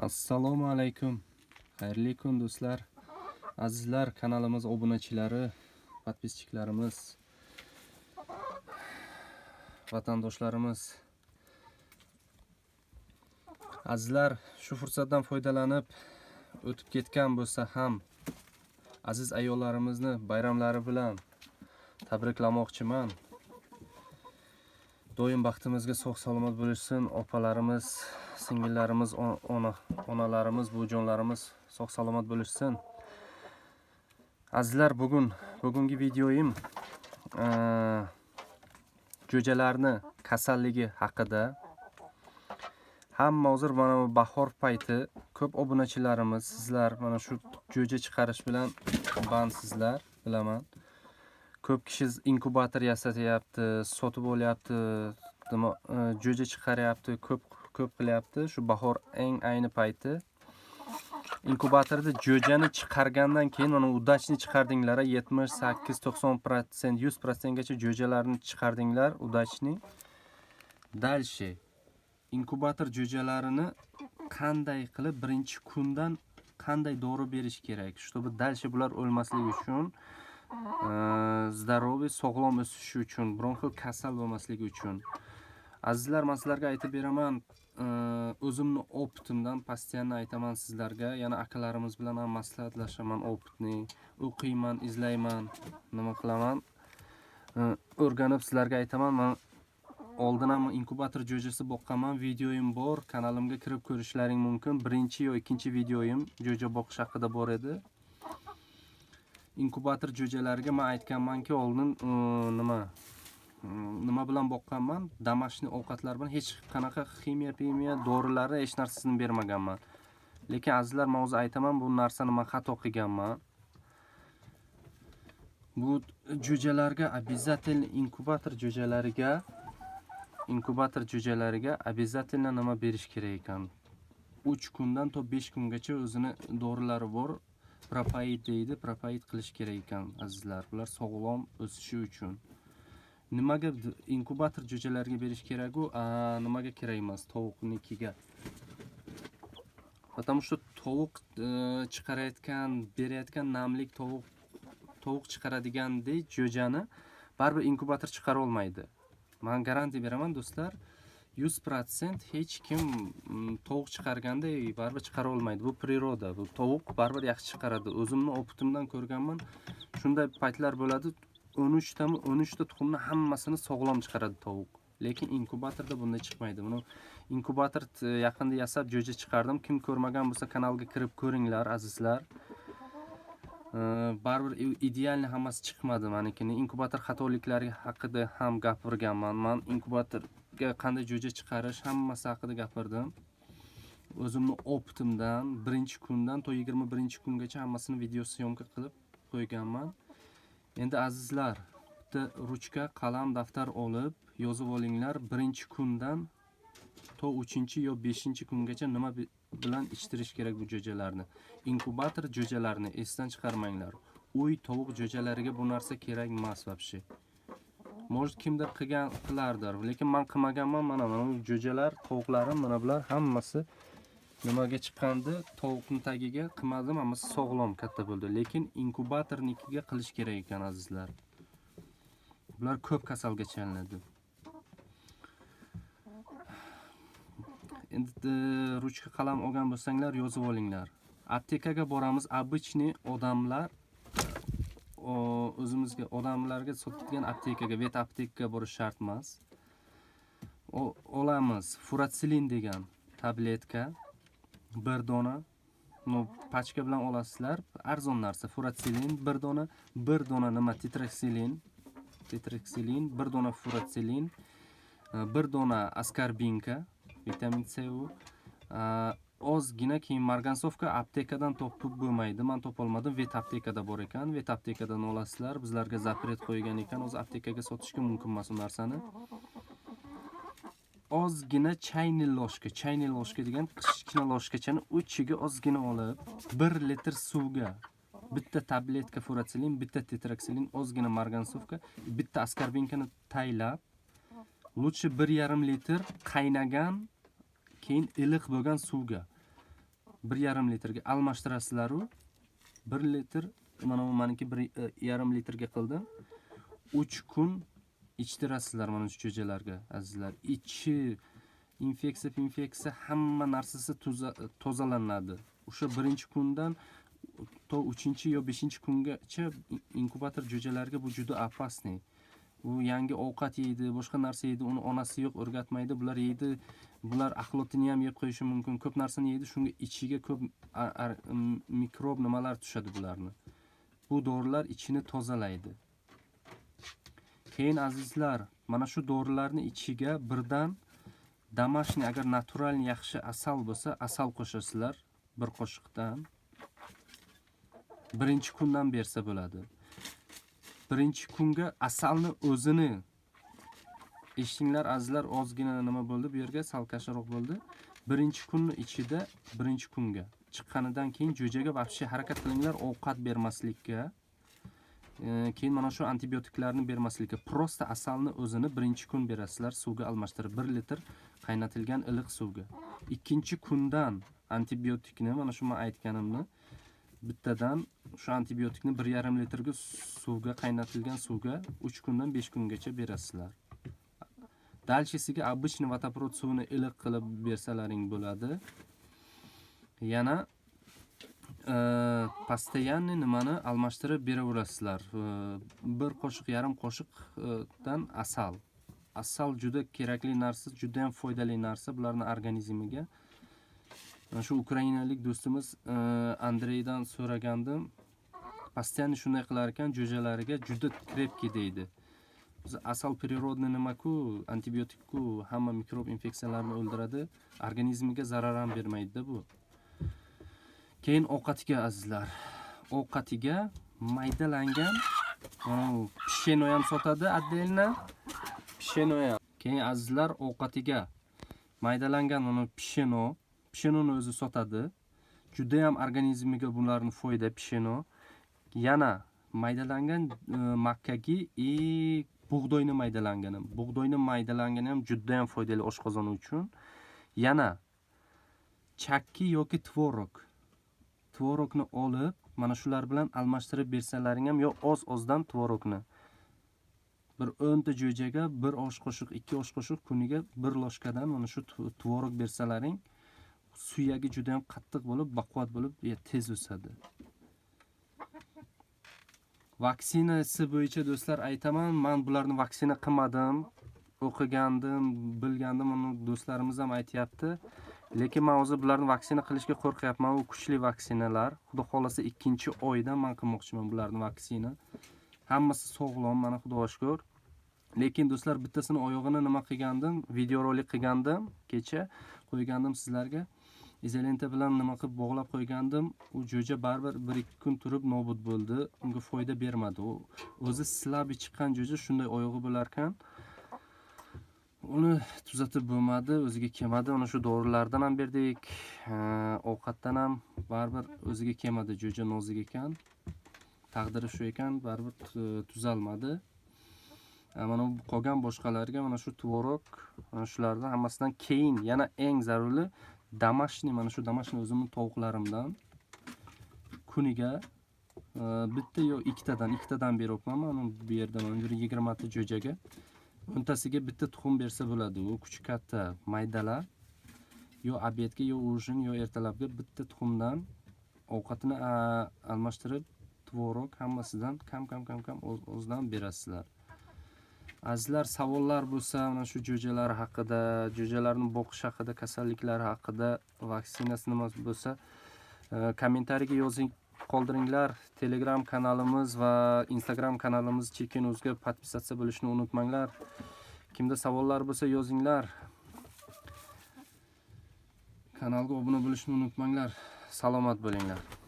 assalomu alaykum. Xayrli kun do'stlar. Azizlar kanalimiz obunachilari подписчикларimiz vatandoshlarimiz. Azizlar shu fursatdan foydalanib o'tib ketgan bo'lsa ham aziz ayollarimizni bayramlari bilan tabriklamoqchiman. Doim baxtimizga sog' salomat bo'lishsin opalarimiz singillarimiz ona onalarimiz buvijonlarimiz sog' salomat bo'lishsin azizlar bugun bugungi videoyim eee, jo'jalarni kasalligi haqida. Hamma hozir mana bu bahor payti ko'p obunachilarimiz sizlar mana shu jo'ja chiqarish bilan bandsizlar bilaman ko'p kishi inkubator yasatyapti sotib olyapti nima e, jo'ja chiqaryapti ko'p ko'p qilyapti shu bahor eng ayni payti inkubatorda jo'jani chiqargandan keyin mana udachni chiqardinglar a, 78 90 protsent 100 protsentgacha jo'jalarni chiqardinglar udachni дальше inkubator jo'jalarini qanday qilib birinchi kundan qanday dori berish kerak чтобы дальше bular o'lmasligi uchun здоровый sog'lom o'sishi uchun biron xil kasal bo'lmasligi uchun azizlar man sizlarga aytib beraman o'zimni opitimdan постоянно aytaman sizlarga yana akalarimiz bilan ham maslahatlashaman opitni o'qiyman izlayman nima qilaman o'rganib sizlarga aytaman man oldin ham inkubator jo'jasi boqqanman videoyim bor kanalimga kirib ko'rishlaring mumkin birinchi yo ikkinchi videoyim jo'ja boqish haqida bor edi inkubator jo'jalariga man aytganmanki oldin e, nima e, nima bilan boqqanman домашний ovqatlar bilan hech qanaqa ximiya pimiya dorilarni hech narsasini bermaganman lekin azizlar man o'zi aytaman bu narsani man xato qilganman bu jo'jalarga обязательно inkubator jo'jalariga inkubator jo'jalariga обязательно nima berish kerak ekan 3 kundan to 5 kungacha o'zini dorilari bor Propoid deydi propoid qilish kerak ekan azizlar. Bular sog'lom o'sishi uchun. Nimaga inkubator jo'jalariga berish keraku? Nimaga kerak emas tovuqnikiga. Потому что tovuq e, chiqarayotgan berayotgan namlik tovuq tovuq chiqaradigandek jo'jani baribir inkubator chiqara olmaydi. Man garantiya beraman do'stlar. 100% hech kim mm, tovuq chiqarganda baribir chiqara olmaydi bu природа bu tovuq baribir yaxshi chiqaradi o'zimni opitimdan ko'rganman shunday paytlar bo'ladi 13 tami 13 ta tuxumni hammasini sog'lom chiqaradi tovuq lekin inkubatorda bunday chiqmaydi buni inkubator t- yaqinda yasab jo'ja chiqardim kim ko'rmagan bo'lsa kanalga kirib ko'ringlar azizlar Ee, baribir i- idealniy hammasi chiqmadi manikini inkubator xatoliklari haqida ham gapirganman man inkubatorga qanday jo'ja chiqarish hammasi haqida gapirdim o'zimni opitimdan birinchi kundan to yigirma birinchi kungacha hammasini video syomka qilib qo'yganman endi azizlar bitta ruchka qalam daftar olib yozib olinglar birinchi kundan to uchinchi yo beshinchi kungacha nima bi- bilan ichitirish kerak bu jo'jalarni inkubator jo'jalarini esdan chiqarmanglar uy tovuq jo'jalariga bu narsa kerak emas вообще может kimdir qilgan qilardir lekin man qilmaganman mana mana bu jo'jalar tovuqlarim mana bular hammasi nimaga chiqqandi tovuqni tagiga qilmadim hammasi sog'lom katta bo'ldi lekin inkubatornikiga qilish kerak ekan azizlar bular ko'p kasalga chalinadi endi e, ruchka qalam olgan bo'lsanglar yozib olinglar aptekaga boramiz обычный odamlar o, o'zimizga odamlarga sotilgan aptekaga vet aptekaga borish shart emas olamiz. Furatsilin degan tabletka. Bir dona no pachka bilan olasizlar. Arzon narsa. Furatsilin bir dona bir dona nima? Tetraksilin tetraksilin bir dona furatsilin. Э, bir dona askarbinka vitamin c u. Э, ozgina keyin margansovka aptekadan topib bo'lmaydi. Man topolmadim vet aptekada bor ekan. Vet aptekadan olasizlar bizlarga запрет qo'ygan ekan. O'zi aptekaga sotishga mumkin emas u narsani. Ozgina chayni loshka chayni loshka degan kichkina loshkachani uchiga ozgina olib bir litr suvga bitta tabletka furatsilin bitta tetraksilin ozgina margansovka bitta askarbinkani taylab лучше bir yarim litr qaynagan keyin iliq bo'lgan suvga. bir yarim litrga almashtirasizlaru bir litr mana bu maniki bir e, yarim litrga qildim uch kun ichtirasizlar mana shu jo'jalarga azizlar ichi infeksiya infeksiya hamma narsasi toza- tozalanadi o'sha birinchi kundan to uchinchi yo beshinchi kungacha inkubator jo'jalarga bu juda опасный u yangi ovqat yeydi boshqa narsa yeydi uni onasi yo'q o'rgatmaydi bular yeydi bular axlotini ham yeb qo'yishi mumkin ko'p narsani yeydi shunga ichiga ko'p a- a- m- mikrob nimalar tushadi bularni bu dorilar ichini tozalaydi keyin azizlar mana shu dorilarni ichiga birdan домашний agar naturalniy yaxshi asal bo'lsa asal qo'shasizlar bir qoshiqdan birinchi kundan bersa bo'ladi birinchi kunga asalni o'zini eshitdinglar azizlar ozgina nima bo'ldi bu yerga salkashroq bo'ldi birinchi kunni ichida birinchi kunga chiqqanidan keyin jo'jaga вообще harakat qilinglar ovqat bermaslikka Ee, keyin mana shu antibiotiklarni bermaslikka просто asalni o'zini birinchi kun berasizlar suvga almashtirib bir litr qaynatilgan iliq suvga ikkinchi kundan antibiotikni mana shu man aytganimni bittadan shu antibiotikni bir yarim litrga suvga qaynatilgan suvga uch kundan besh kungacha berasizlar дальшесиga обычный vodoprovod suvini iliq qilib bersalaring bo'ladi yana e, постоянный nimani almashtirib beraverasizlar E, bir qoshiq yarim qoshiqdan asal asal juda kerakli narsa juda ham foydali narsa bularni organizmiga mana shu ukrainalik do'stimiz e, andreydan so'ragandim постоянно shunday qilar ekan jo'jalariga juda krepkiy deydi biz asal природный nimaku antibiotikku hamma mikrob infeksiyalarni o'ldiradi organizmiga zarar ham bermaydida bu keyin ovqatiga azizlar ovqatiga maydalangan mana bu pisheno ham sotadi отдельно pisheno ham keyin azizlar ovqatiga maydalangan mana pisheno pishenoni o'zi sotadi. Judayam organizmiga bularni foyda pisheno yana maydalangan e, makkagi и bug'doyni maydalangani. Bug'doyni maydalangani ham judayam foydali oshqozon uchun. Yana chakki yoki tvorog. Tvorogni olib mana shular bilan almashtirib bersalaring ham yo oz ozdan tvorogni. Bir o'nta jo'jaga bir osh qoshiq ikki osh qoshiq kuniga bir loshkadan mana shu tvorog bersalaring. Suyagi juda yam qattiq bo'lib baquvvat bo'lib e, tez o'sadi. Vaksinasi bo'yicha do'stlar aytaman man bularni vaksina qilmadim o'qigandim bilgandim uni do'stlarimiz ham aytyapti. Lekin man hozir bularni vaksina qilishga qo'rqyapman u kuchli vaksinalar. Xudo xohlasa ikkinchi oyda man qilmoqchiman bularni vaksina. Hammasi sog'lom mana xudoga shukur lekin do'stlar bittasini oyog'ini nima qilgandim? Videorolik qilgandim kecha qo'ygandim sizlarga izolenta bilan nima qilib bog'lab qo'ygandim? U jo'ja baribir bir ikki kun turib nobud bo'ldi. Unga foyda bermadi. U o'zi slabi chiqqan jo'ja shunday oyog'i bo'larkan uni tuzatib bo'lmadi o'ziga kelmadi. Ana shu dorilardan ham berdik. Ovqatdan ham baribir o'ziga kelmadi jo'ja nozik ekan. Taqdiri shu ekan baribir tu- tuzalmadi. Mana qolgan boshqalarga mana shu tvorog mana shulardan hammasidan keyin yana eng zaruri домашний mana shu домашний o'zimni tovuqlarimdan kuniga e, bitta yo ikkitadan ikkitadan beryapman mana bu yerda mana bir yigirmata jo'jaga o'ntasiga bitta tuxum bersa bo'ladi u kuchi katta maydalar yo obedga yo ужин yo ertalabga bitta tuxumdan ovqatini a, almashtirib tvorog hammasidan kam kam kam kam oz ozdan berasizlar azizlar savollar bo'lsa mana shu jo'jalar haqida jo'jalarni boqish haqida kasalliklari haqida vaksinasi nima bo'lsa e, kommentariyga yozing qoldiringlar telegram kanalimiz va instagram kanalimiz chekin o'zga подписаться bo'lishni unutmanglar kimda savollar bo'lsa yozinglar kanalga obuna bo'lishni unutmanglar salomat bo'linglar